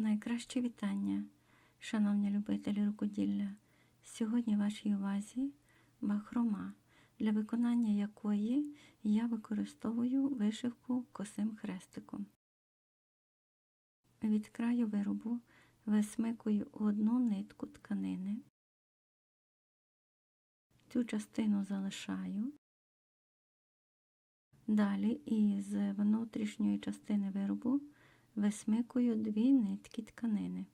Найкраще вітання, шановні любителі рукоділля. Сьогодні вашій увазі бахрома, для виконання якої я використовую вишивку косим хрестиком. Від краю виробу висмикую одну нитку тканини. Цю частину залишаю. Далі із внутрішньої частини виробу висмикую дві нитки тканини.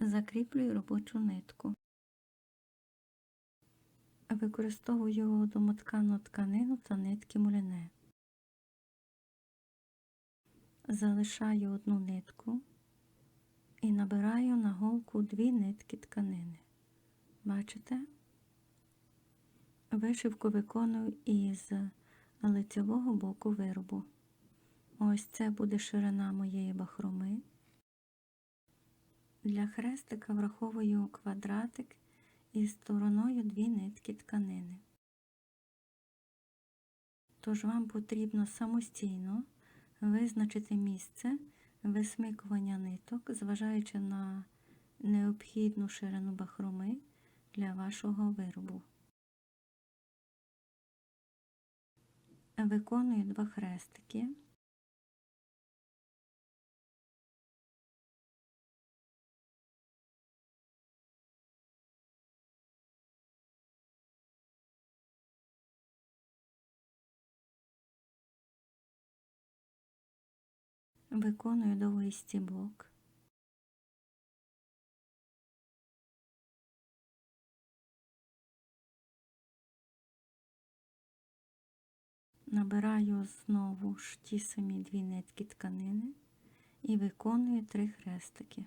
Закріплюю робочу нитку. Використовую домоткану тканину та нитки муліне. Залишаю одну нитку і набираю на голку дві нитки тканини. Бачите? Вишивку виконую із лицевого боку виробу. Ось це буде ширина моєї бахроми. Для хрестика враховую квадратик із стороною дві нитки тканини. Тож вам потрібно самостійно визначити місце висмикування ниток, зважаючи на необхідну ширину бахроми для вашого виробу. Виконую два хрестики. Виконую довгий стібок. Набираю знову ж ті самі дві нитки тканини і виконую три хрестики.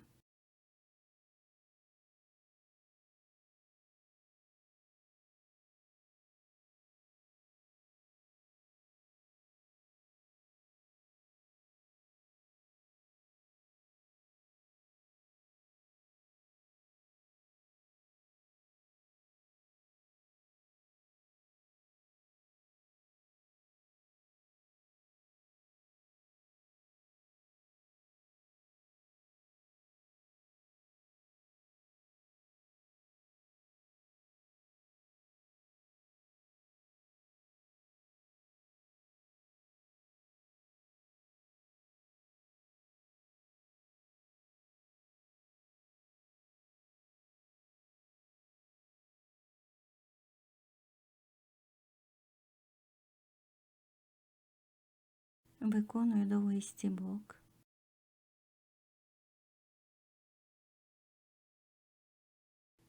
Виконую довгий стібок.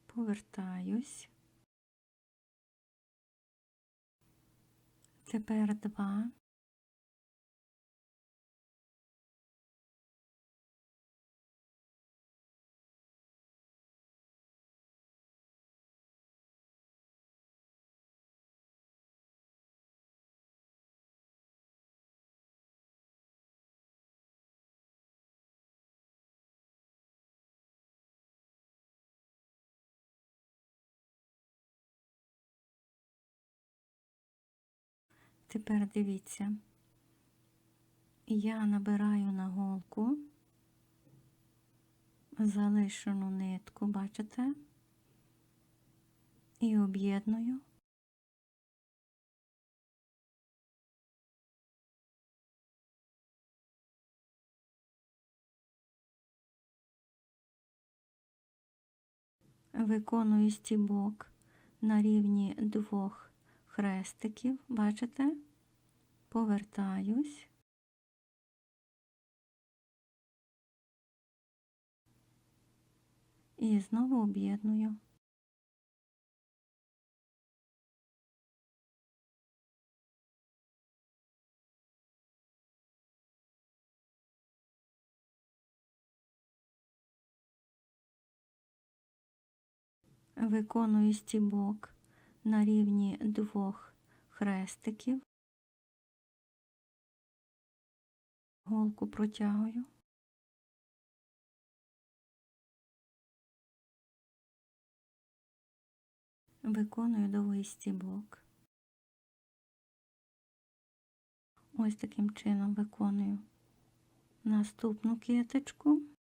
Повертаюсь. Тепер два. Тепер дивіться, я набираю на голку залишену нитку, бачите, і об'єдную. Виконую стібок на рівні двох хрестиків, бачите? Повертаюсь. І знову об'єдную. Виконую стібок на рівні двох хрестиків, голку протягую. Виконую довгий стібок. Ось таким чином виконую наступну киточку.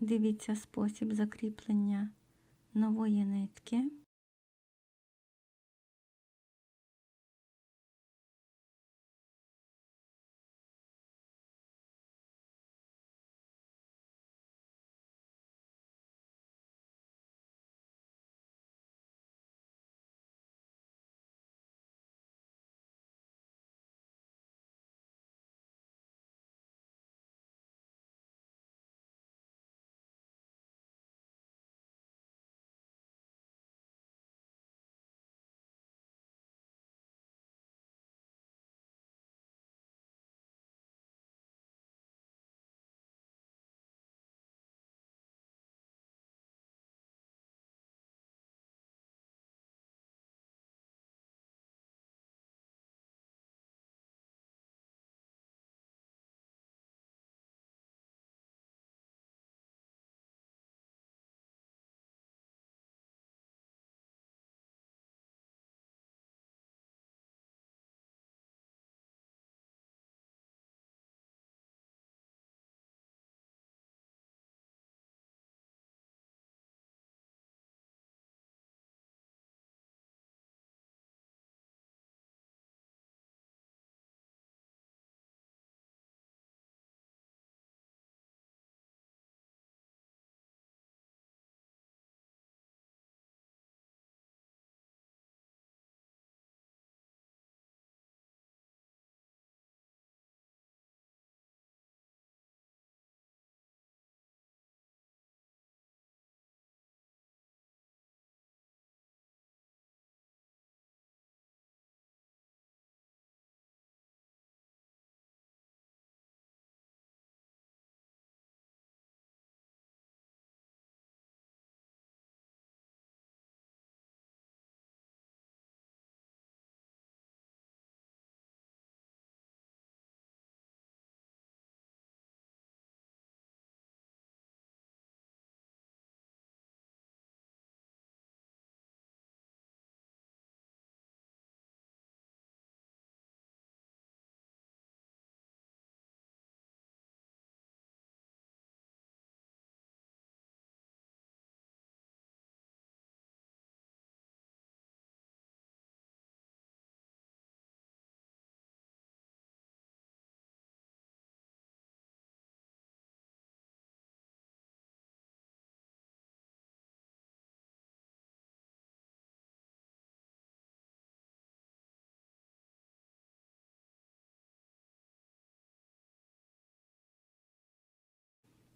Дивіться спосіб закріплення нової нитки.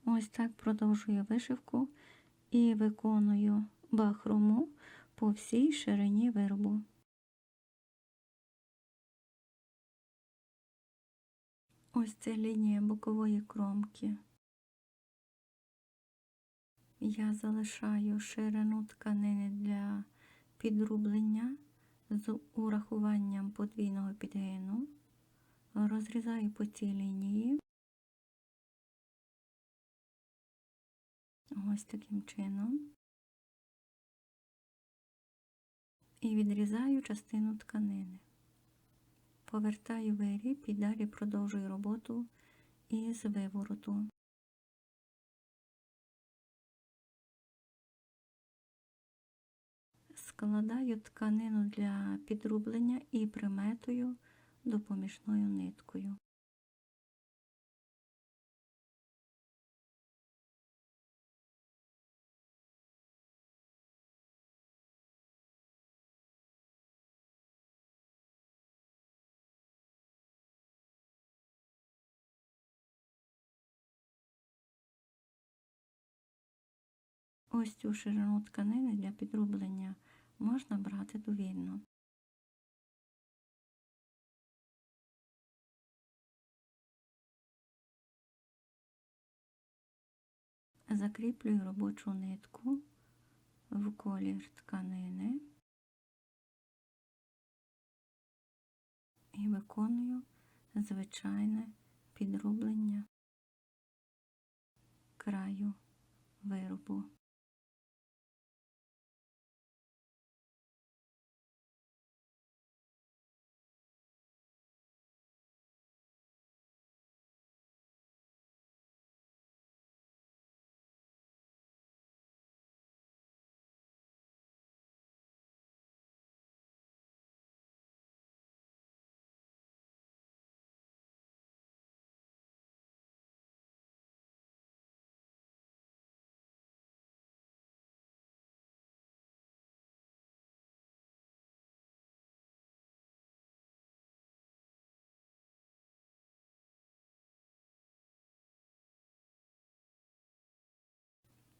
Ось так продовжую вишивку і виконую бахрому по всій ширині виробу. Ось це лінія бокової кромки. Я залишаю ширину тканини для підрублення з урахуванням подвійного підгину, розрізаю по цій лінії. Ось таким чином. І відрізаю частину тканини. Повертаю виріб і далі продовжую роботу із вивороту. Складаю тканину для підрублення і приметую допоміжною ниткою. Ось цю ширину тканини для підрублення можна брати довільно. Закріплюю робочу нитку в колір тканини і виконую звичайне підрублення краю виробу.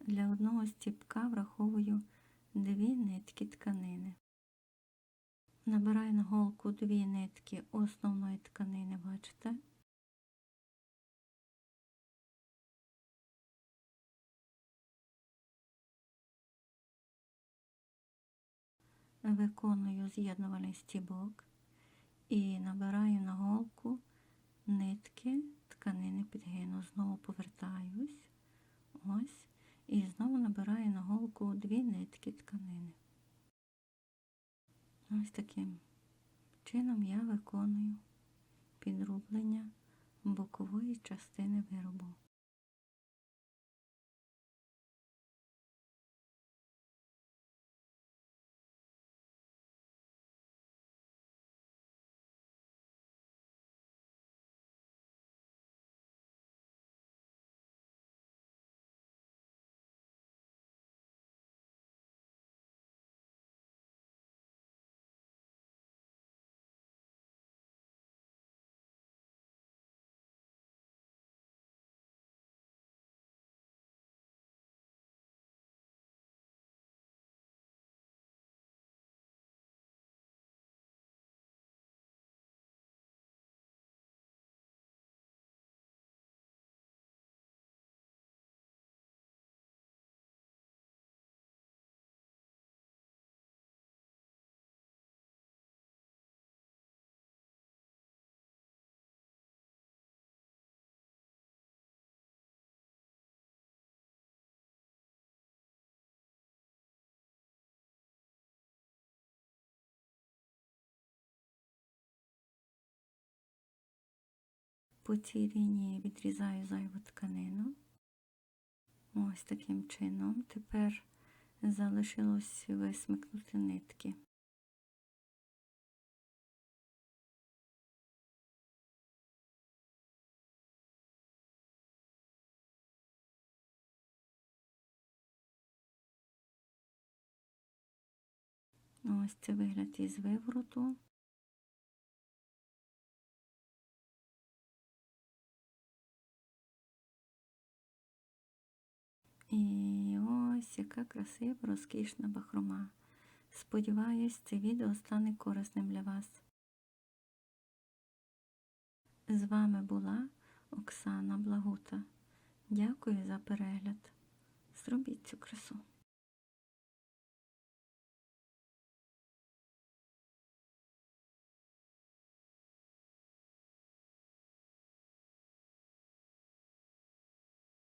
Для одного стіпка враховую дві нитки тканини. Набираю на голку дві нитки основної тканини, бачите? Виконую з'єднувальний стібок і набираю на голку нитки тканини підгину. Знову повертаюсь. Ось і знову набираю на голку дві нитки тканини. Ось таким чином я виконую підрублення бокової частини виробу. По цій лінії відрізаю зайву тканину. Ось таким чином. Тепер залишилось висмикнути нитки. Ось це вигляд із вивороту. І ось яка красива, розкішна бахрома. Сподіваюсь, це відео стане корисним для вас. З вами була Оксана Благута. Дякую за перегляд. Зробіть цю красу.